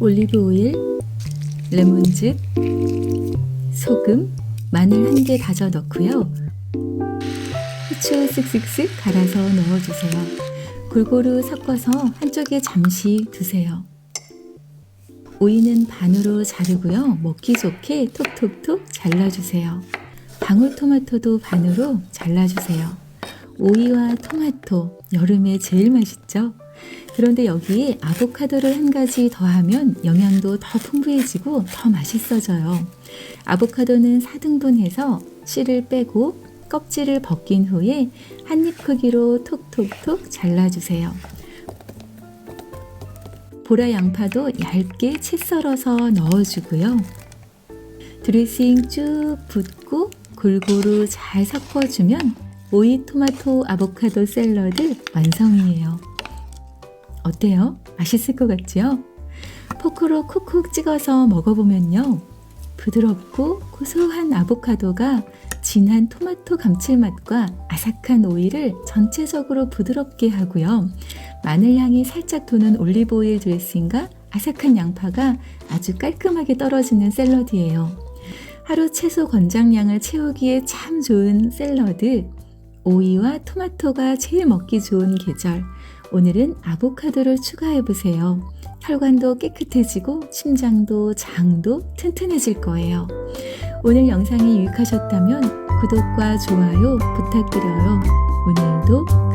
올리브 오일, 레몬즙, 소금, 마늘 한 개 다져 넣고요. 후추 쓱쓱쓱 갈아서 넣어주세요. 골고루 섞어서 한쪽에 잠시 두세요. 오이는 반으로 자르고요. 먹기 좋게 톡톡톡 잘라주세요. 방울토마토도 반으로 잘라주세요. 오이와 토마토, 여름에 제일 맛있죠? 그런데 여기에 아보카도를 한 가지 더하면 영양도 더 풍부해지고 더 맛있어져요. 아보카도는 4등분해서 씨를 빼고 껍질을 벗긴 후에 한 입 크기로 톡톡톡 잘라주세요. 보라 양파도 얇게 채 썰어서 넣어주고요. 드레싱 쭉 붓고 골고루 잘 섞어주면 오이 토마토 아보카도 샐러드 완성이에요. 어때요? 맛있을 것 같죠? 포크로 콕콕 찍어서 먹어보면요. 부드럽고 고소한 아보카도가 진한 토마토 감칠맛과 아삭한 오이를 전체적으로 부드럽게 하고요. 마늘 향이 살짝 도는 올리브 오일 드레싱과 아삭한 양파가 아주 깔끔하게 떨어지는 샐러드예요. 하루 채소 권장량을 채우기에 참 좋은 샐러드. 오이와 토마토가 제일 먹기 좋은 계절. 오늘은 아보카도를 추가해 보세요. 혈관도 깨끗해지고 심장도 장도 튼튼해질 거예요. 오늘 영상이 유익하셨다면 구독과 좋아요 부탁드려요. 오늘도.